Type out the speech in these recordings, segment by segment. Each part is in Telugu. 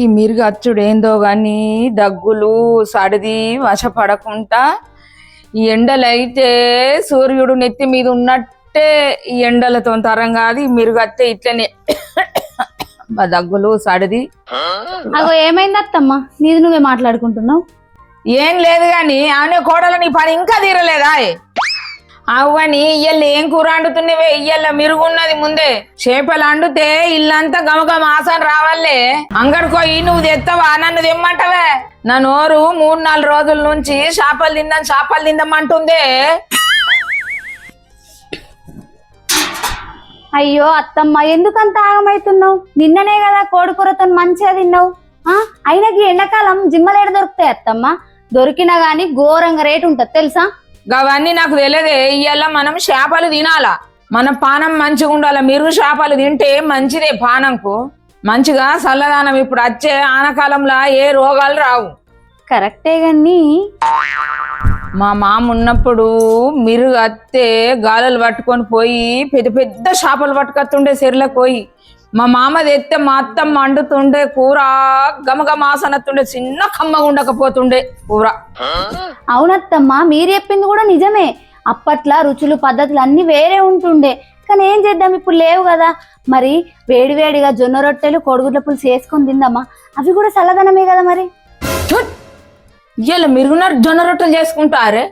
ఈ మిరుగు అచ్చుడు ఏందో గాని దగ్గులు సడిది వశపడకుండా ఈ ఎండలైతే సూర్యుడు నెత్తి మీద ఉన్నట్టే ఈ ఎండలతో తరం కాదు ఈ మిరుగు అత్తే ఇట్లనే దగ్గులు సడిది. అగో ఏమైంది అత్తమ్మ నీది నువ్వే మాట్లాడుకుంటున్నావు? ఏం లేదు గాని ఆమె కోడలు నీ పని ఇంకా తీరలేదా అవ్వని ఇయ్యలు ఏం కూర అండుతున్నవే ఇయ్యల మిరుగున్నది ముందే. చేపలు అండుతే ఇల్లంతా గమగమ మాసం రావాలే. అంగడికోయి నువ్వు తెత్తవా? నన్ను తెమ్మంటవే? నా నోరు మూడు నాలుగు రోజుల నుంచి చేపలు తిందాం చేపలు తిందామంటుందే. అయ్యో అత్తమ్మ ఎందుకంత ఆగమైతున్నావు? నిన్ననే కదా కోడికూరతో మంచిగా తిన్నావు. ఆ? అయినా ఎండాకాలం జిమ్మలేడ దొరుకుతాయి అత్తమ్మ. దొరికినా గానీ ఘోరంగా రేటు ఉంటది తెలుసా? అవన్నీ నాకు తెలియదే. ఇయ్యాల మనం చేపలు తినాలా. మన పానం మంచిగా ఉండాలి. మీరు చేపలు తింటే మంచిదే పానంకు. మంచిగా చల్లదానం ఇప్పుడు వచ్చే ఆనకాలంలో ఏ రోగాలు రావు. కరెక్టే గాని మా మామ ఉన్నప్పుడు మీరు అత్తే గాలలు పట్టుకొని పోయి పెద్ద పెద్ద చేపలు పట్టుకొస్తుండే చెరులకు పోయి. మా మామ తెస్తే మా అత్తమ్మ వండుతుండే కూర గమగమాసనత్తుండే చిన్న కమ్మగా ఉండకపోతుండే కూర. అవునత్తమ్మ మీరు చెప్పింది కూడా నిజమే. అప్పట్లో రుచులు పద్ధతులు అన్ని వేరే ఉంటుండే. కానీ ఏం చేద్దాం ఇప్పుడు లేవు కదా. మరి వేడివేడిగా జొన్న రొట్టెలు కోడిగుడ్ల పులుసు వేసుకొని తిందామా? అవి కూడా చల్లదనమే కదా మరి. ఇయ్యాల మిరుగున్నారు జొన్న రొట్టెలు చేసుకుంటారే?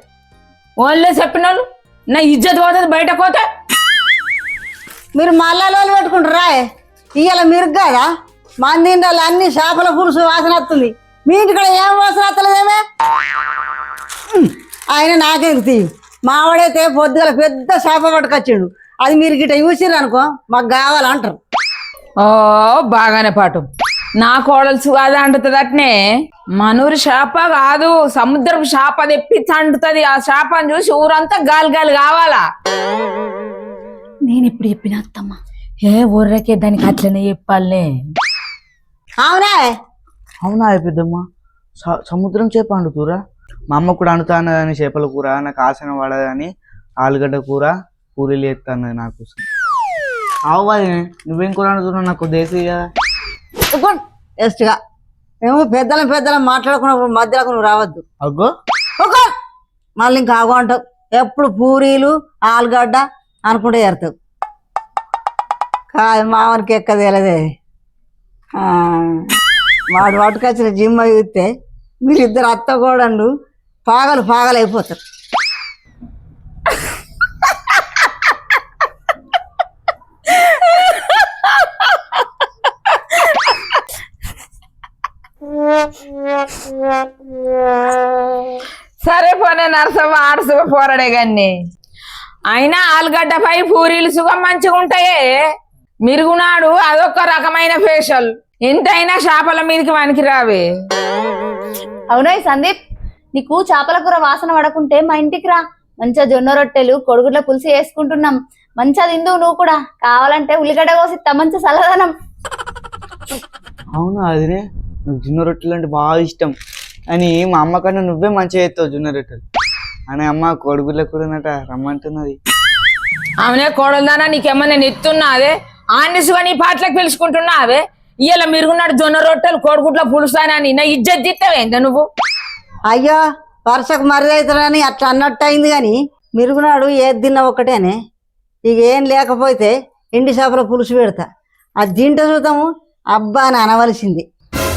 వాళ్ళే చెప్పిన వాళ్ళు నా ఇజ్జత్ పోతుంది బయటకు పోతే. మీరు మల్లాలోలు పెట్టుకుంటారా? ఇవాళ మీరు కదా మంది ఇండాలి అన్ని చేపల పులుసు వాసన వస్తుంది. మీ ఇంటికాడ ఏం వాసన వస్తలేదేమే ఆయన నాకెందుకు తీయి. మావాడైతే పొద్దుగల పెద్ద చేప పట్టుకొచ్చిండు. అది మీరు గిట్ట చూసిర్రు అనుకో మాకు కావాలంటారు. ఓ బాగానే పాటు. నా కోడలు సుగాదా అంటుతుంది అట్నే. మనూరి చేప కాదు సముద్రపు చేప తెప్పించి అంటుతుంది. ఆ చేపను చూసి ఊరంతా గాలి గాలి కావాలా? నేను ఇప్పుడు చెప్పిన అత్తమ్మ. ఏ ఊర్రకే దానికి అట్లనే చెప్పాలే. అవునా? అవునా పెద్దమ్మ? సముద్రం చేప వండుతురా మా అమ్మ కూడా వండుతాను కానీ చేపల కూర నాకు ఆసన పడదని ఆలుగడ్డ కూర పూరీలు ఎత్తాను నా కోసం. అవు నువ్వేం కూర వండుతున్నావు నాకు దేశీ కదా. ఎస్ట్గా మేము పెద్దలం పెద్దలం మాట్లాడుకున్నప్పుడు మధ్యలోకి నువ్వు రావద్దు. అగ్గో. మళ్ళీ ఇంకా ఆగు అంటావు. ఎప్పుడు పూరీలు ఆలుగడ్డ అనుకుంటే చేరుతావు. కాదు మామనికి ఎక్కది తెలియదే వాడు పట్టుకొచ్చిన జిమ్ చూస్తే మీరిద్దరు అత్త కోడండు పాగలు పాగలు అయిపోతారు. సరే పోనే నరసమ్మ ఆడసుగా పోరాడే కానీ అయినా ఆలుగడ్డపై పూరీలు సుఖం మంచిగా ఉంటాయే మిరుగునాడు అదొక రకమైన ఫేషియల్ ఎంతైనా చేపల మీదకి వనికి రావే అవునా ఈ సందీప్ నీకు చేపల కూర వాసన పడకుంటే మా ఇంటికి రా. మంచిగా జొన్న రొట్టెలు కొడుగుడ్ల పులుసు వేసుకుంటున్నాం మంచిగా తిందు నువ్వు కూడా. కావాలంటే ఉల్లిగడ్డ కోసిస్తా మంచి చల్లదనం అవునా అదినే? నాకు జున్న రొట్టెలు అంటే బాగా ఇష్టం. అని మా అమ్మ కన్నా నువ్వే మంచిగా చేస్తావు జున్న రొట్టెలు. అని అమ్మ కోడిగుడ్ల కూరనట రమ్మంటున్నది. ఆమెనే కోడలుదానా నీకేమన్నా నెత్తున్నా అదే ఆనిసుగా నీ పాటలకు పిలుచుకుంటున్నా అవే ఇయ్యాల మిరుగున్నాడు జొన్న రొట్టెలు కోడిగుడ్ల పులుసానని నా ఇజ్జత్ దిత్తవేందా నువ్వు? అయ్యో వరుసకు మరిదవుతారని అట్లా అన్నట్టు అయింది కానీ మిరుగునాడు ఏది తిన్నా ఒకటేనే ఇక ఏం లేకపోతే ఎండి చేపల పులుసు పెడతా. అది తింటే చూద్దాము అబ్బా అని అనవలసింది.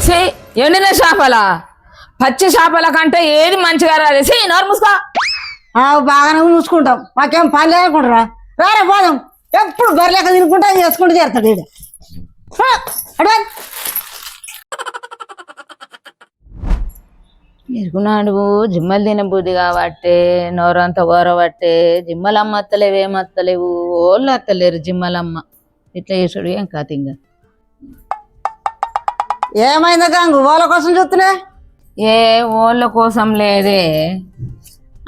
సే ఎండిన చేపల? పచ్చి చేపల కంటే ఏది మంచిగా రాదు. సే నోరు మూసుకో. బాగానే చూసుకుంటాం మాకేం పని లేకుంటారా రారా పోదాం. ఎప్పుడు బరిలేక తినుకుంటా చేసుకుంటూ చేస్తాడు అడే. మిరుగునాడు జిమ్మలు తినబుద్ధి కాబట్టి నోరంతా గోరబట్టే జిమ్మలమ్మ అత్తలేవు ఏం అత్తలేవు ఓళ్ళు అత్తలేరు జిమ్మలమ్మ. ఇట్లా చేసుడు ఏం కాదు ఇంకా ఏమైందా గంగు వాళ్ళ కోసం చూస్తున్నా ఏ ఓళ్ళ కోసం లేదే.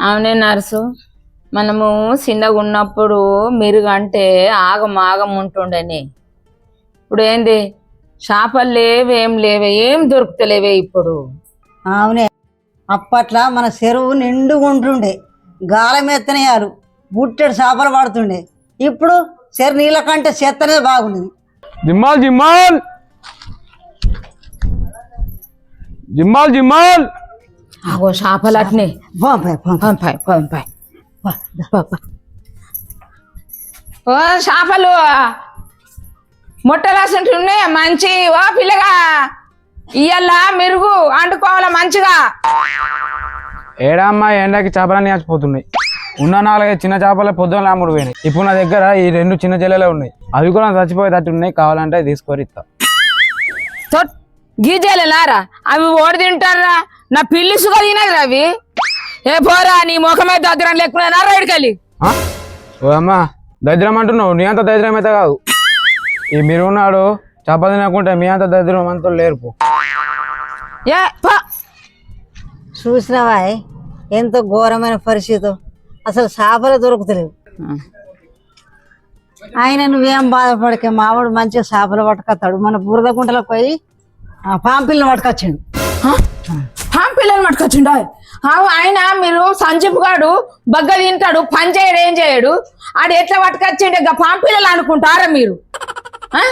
అవునే నర్సు. మనము చిన్నగా ఉన్నప్పుడు మెరుగంటే ఆగం ఆగం ఉంటుండని. ఇప్పుడు ఏంది చేపలు లేవేం లేవే ఏం దొరుకుతలేవే ఇప్పుడు. అవునే. అప్పట్లో మన చెరువు నిండుగా ఉంటుండే గాలం ఎత్తనేయాలు బుట్టెడు చేపలు పడుతుండే. ఇప్పుడు చెరు నీళ్ళ కంటే చెత్తనే బాగుంది. జిమ్మాల్ జిమ్మాల్! జిమ్మాల్ జిమ్మాల్! అగో చేపలు అట్నే. పంపాయి. పంపాయి పంపాయి. ఓ చేపలు. ముట్టలాసంటి ఉన్నాయి మంచి. ఓ పిల్లగా. ఇయ్యాల మెరుగు. అండుకోవాల మంచిగా. ఏడమ్మా ఎండకి చేపలన్నీ చచ్చిపోతున్నాయి. ఉన్న నాలుగైదు చిన్న చేపల పొద్దున అమ్ముడు పోయినాయి. ఇప్పుడు నా దగ్గర ఈ రెండు చిన్న చెల్లెలే ఉన్నాయి. అవి కూడా చచ్చిపోయేటట్టు ఉన్నాయి. కావాలంటే తీసుకొని ఇస్తా. గీజేలేలారా అవి ఓడి తింటారా? నా పిల్లి సుగా తినదు అవి? ఏ పోరా నీ ముఖమే దగ్గర లెక్కున్నా రైడ్కెళ్ళి ఆ? ఓ అమ్మా దరిద్రం అంటున్నావు నీ అంత దరిద్రం అయితే కాదు. ఈ మీరు ఉన్నాడు చేపలు తినకుంటే మీ అంత దరిద్రం అంతా లేరు పో. ఏ పా. చూసినావా ఎంతో ఘోరమైన పరిస్థితి. అసలు చేపలే దొరుకుతలేవు. ఆయన నువ్వేం బాధపడకే మావాడు మంచిగా చేపలు పట్టుకొస్తాడు. మన బురద గుంటలకు పోయి ఆ పాంపిల్ని పట్టుకొచ్చాడు. హా పిల్లలు మట్టుకొచ్చిండు ఆయన మీరు సంజీప్ గాడు బగ్గ తింటాడు పని చేయడు ఏం చేయడు. ఆడు ఎట్లా పట్టుకొచ్చిండు ఇక పాంపిల్లలు అనుకుంటారా మీరు? ఆ?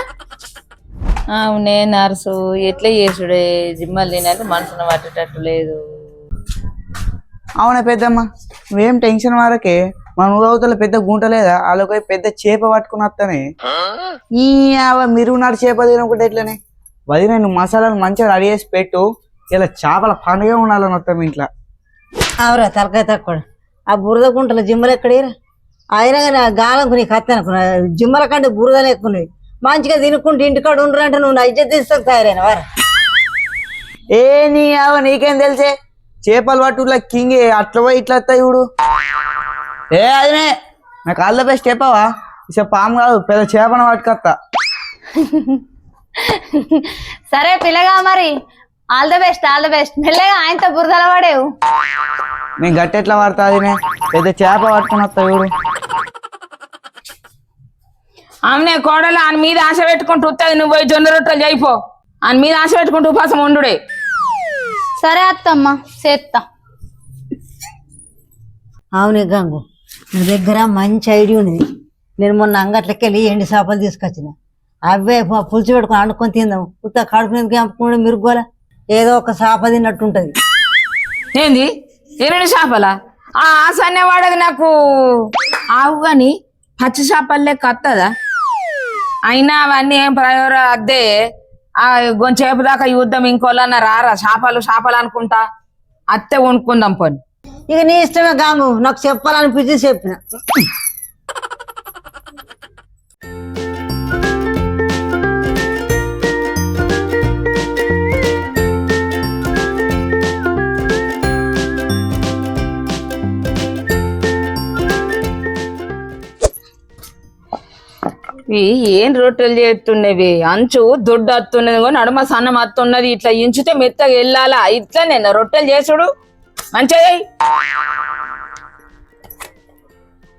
అవునే నర్సు ఎట్లా చేసుడే జిమ్మలు తినాలి మనసును పట్టేటట్టు లేదు. అవునా పెద్దమ్మ? నువ్వేం టెన్షన్ వరకే మన ఊరవతల పెద్ద గుంట లేదా వాళ్ళకి పెద్ద చేప పట్టుకుని వస్తానే ఈ మీరు నాడు చేప తినకుంటే ఎట్లనే? వదిన నువ్వు మసాలాలు మంచిగా రెడీ చేసి పెట్టు. ఇలా చేపల పండుగ ఉండాలని వస్తాం ఇంట్లో. అవురా తలకాయ తక్కువ. ఆ బురద గుంటల జిమ్మలు ఎక్కడేరా అయినా కానీ ఆ గాలంకు నీకు అత్త అనుకున్నా. జిమ్మల కంటే బురదలు ఎక్కున్నాయి మంచిగా తినుకుంటూ ఇంటికాడ ఉండరు అంటే నువ్వు నైజ తీసుకొని తయారైన వారా? ఏ నీ అవ నీకేం తెలిసే? చేపలు పట్టుట్లా కింగ్ అట్లా పోయి ఇట్లా వస్తాయి చూడు. ఏ అదినే నాకు ఆల్ ద బెస్ట్ చెప్పవా? ఇసే పాము కాదు పెద్ద చేపను పట్టుకొస్తా. సరే పిల్లగా మరి. All the best all the best మెల్లగా ఆయనతో బురదల పడేవు. నేను గట్టి ఎట్లా పడతా అదినే పెద్ద చేప పట్టుకుని వస్తా చూడు. ఆమె కోడలు ఆయన మీద ఆశ పెట్టుకుంటూ వస్తుంది నువ్వు పోయి జొన్న రొట్టెలు చేయిపో. ఆయన మీద ఆశ పెట్టుకుంటూ ఉపాసం ఉండుడే. సరే అత్తమ్మ చేత్తా. అవునే గంగు నా దగ్గర మంచి ఐడియా ఉంది నేను మొన్న అంగట్లకి వెళ్ళి ఎండి చేపలు తీసుకొచ్చిన. అవే పులుసు పెట్టుకొని వండుకొని తిందాం. ఉత్త కడుపునేందుకు మిరుగుకోలే ఏదో ఒక చేప తిన్నట్టు ఉంటుంది ఏంది? ఎరుని చేపలా? ఆ ఆశ అనేవాడది నాకు. ఆవు కానీ పచ్చి చేపలు లెక్క వస్తుందా అయినా అవన్నీ ఏం ప్రయోజన అద్దే. ఆ గొంచేపు దాకా యుద్ధం ఇంకోలన్నా రారా? చేపలు చేపలు అనుకుంటా. అత్తే వండుకుందాం పని. ఇక నీ ఇష్టమే గాంగు. నాకు చెప్పాలనిపించి చెప్పిన. ఏం రొట్టెలు చేస్తున్నవి? అంచు దొడ్డు అత్తున్నది కూడా నడుమ సన్నం అత్తున్నది. ఇట్లా ఇంచుతే మెత్తగా వెళ్ళాలా? ఇట్లా నేను రొట్టెలు చేసుడు. మంచిగా.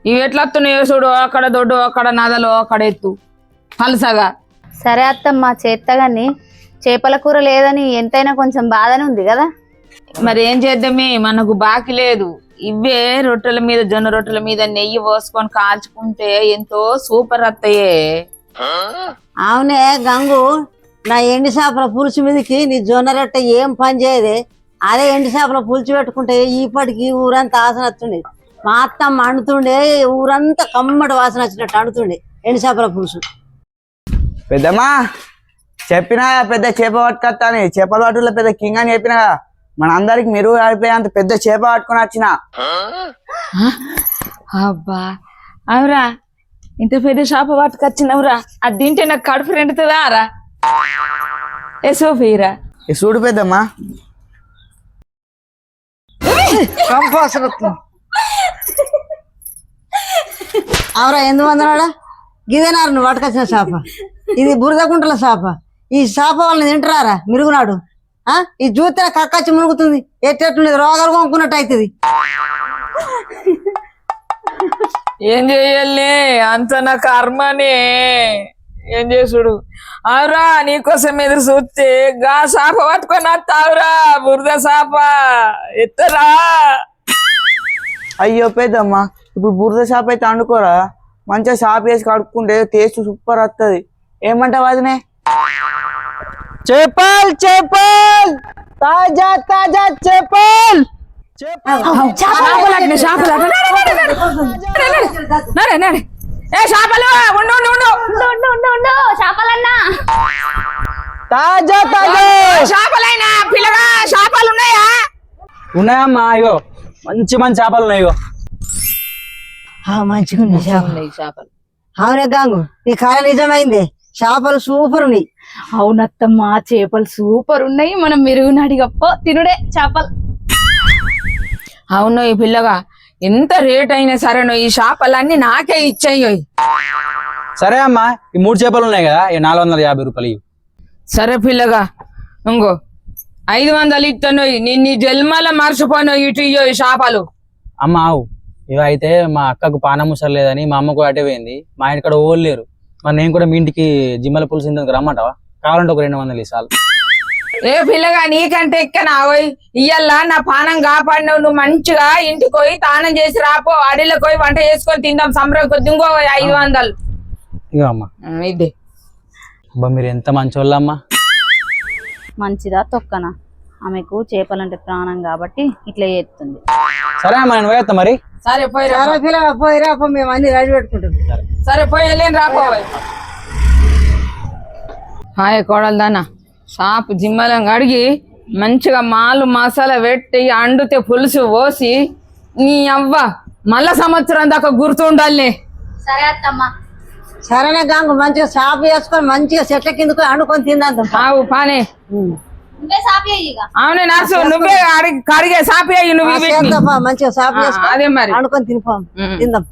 ఇవి ఎట్లా వస్తున్నాయో చూడు. అక్కడ దొడ్డు అక్కడ నదలు అక్కడ ఎత్తు. పలసగా. సరే అత్తమ్మ చేత్తా గాని చేపల కూర లేదని ఎంతైనా కొంచెం బాధనే ఉంది కదా? మరి ఏం చేద్దామే మనకు బాకి లేదు. ఇవే రొట్టెల మీద జొన్న రొట్టెల మీద నెయ్యి పోసుకొని కాల్చుకుంటే ఎంతో సూపర్ అత్తయే అవునే గంగు నా ఎండి చేపల పులుసు మీదకి నీ జొన్న రొట్టె ఏం పని చేయదే? అదే ఎండి చేపల పులుసు పెట్టుకుంటే ఈపాటికి ఊరంతా వాసన వస్తుండే మా అత్తమ్మ అండుతుండే ఊరంతా కమ్మటి వాసన వచ్చినట్టు అండుతుండే ఎండి చేపల పులుసు. పెద్దమ్మా చెప్పినా పెద్ద చేప పట్టుకొస్తా అని చేపల పట్టులో పెద్ద కింగ్ అని చెప్పినా మన అందరికి మీరు అయిపోయేంత పెద్ద చేప పట్టుకొని వచ్చిన. అబ్బా. అవురా ఇంత పెద్ద షాప పట్టుకొచ్చినవురా అది తింటే నాకు కడుపు రెండుతుందా రా? ఏ సోఫీరా ఈ చూడు పెద్దమ్మా? కంపాసన అవురా ఎందు వందనాడా? గిదేనారు నువ్వు పట్టుకొచ్చిన చేప. ఇది బురదకుంటల చేప. ఈ చేప వాళ్ళని తింటారా మిరుగునాడు. ఈ జూతన కక్కచ్చి మురుగుతుంది ఎట్టేట్టుండేది రోగాలు కొనుక్కున్నట్టు అవుతుంది. ఏం చెయ్యాలి అంత నా కర్మనే. ఏం చేసుడు? అవురా నీకోసం ఎదురు చూస్తే గా సాప పట్టుకొని వస్తావురా బురద సాప. ఎత్తరా. అయ్యో పెద్దమ్మా ఇప్పుడు బురద చేప అయితే వండుకోరా మంచిగా చేప వేసి కడుక్కుంటే టేస్ట్ సూపర్ వస్తుంది ఏమంటావు అదినే? చేపల్ చేపల్ తాజా తాజా చేపల్ చేపలు చేపలు నడు. ఏ చేపలు ఉండు ఉండు ఉండు ఉండు ఉండు ఉండు ఉండు చేపలన్నా తాజా తాజా చేపలైనా పిల్లగా చేపలు ఉన్నాయా ఉన్నాయమ్మా ఇగో మంచి మంచి చేపలు ఉన్నాయి ఇగో మంచిగా ఉంది చేపలు చేపలు అవునే గాంగు నీ కళ నిజమైంది చేపలు సూపర్ ఉన్నాయి. అవునత్తమ్మా చేపలు సూపర్ ఉన్నాయి. మనం మెరుగునాడిగప్ప తినుడే చేపలు. అవును ఈ పిల్లగా ఎంత రేట్ అయినా సరేనో ఈ చేపలన్నీ నాకే ఇచ్చాయి సరే అమ్మా ఈ మూడు చేపలు ఉన్నాయి కదా ఈ నాలుగు వందల యాభై రూపాయలు ఇవ్వు. సరే పిల్లగా ఇంకో ఐదు వందలు ఇస్తాను నిన్ను జన్మల మర్చిపోను ఇటు ఇయ్యో ఈ చేపలు. అమ్మ ఆవు ఇవి అయితే మా అక్కకు పానం ముసలేదని మా అమ్మకు అటే పోయింది. మా ఇంటికాడ ఓళ్ళు లేరు. మరి నేను కూడా మీ ఇంటికి జిమ్మల పులుసు ఇందుకు రమ్మంటావా? కావాలంటే ఒక రెండు వందలు ఇసాలు ఏ పిల్లగా నీకంటే ఎక్కనా పోయి ఇయ్యల్లా నా పానం కాపాడినవు నువ్వు మంచిగా ఇంటికి పోయి తానం చేసి రాపో అడిలో పోయి వంట చేసుకొని తిందాం సంబరం కొద్ది ఇంకో ఐదు వందలు. ఇగో అమ్మా. ఇది. అబ్బా మీరు ఎంత మంచోళ్ళమ్మా మంచిదా తొక్కనా? ఆమెకు చేపలంటే ప్రాణం కాబట్టి ఇట్లా చేస్తుంది. సరే అమ్మా నేను పోయేస్తా మరి. సరే పోయి రా చాలా పిల్లగా పోయి రాపో మేము అన్ని రెడీ పెట్టుకుంటాం. సరే. పోయి వెళ్ళేం రాపో హాయ్ కోడలు దానా. షాప్ జిమ్మలం కడిగి మంచిగా మాలు మసాలా పెట్టి అండుతే పులుసు పోసి నీ అవ్వ మళ్ళా సంవత్సరం దాకా గుర్తుండాలి. సరే అత్తమ్మా. సరేనే గాంగు మంచిగా షాప్ వేసుకొని మంచిగా చెట్ల కిందకు అనుకొని తిందాం పానే. అవునే నర్సు నువ్వే కడిగే సాపి అయ్యి నువ్వు మంచిగా వేసుకొని అదే మరి. అనుకొని తినిపోం. తిందాం.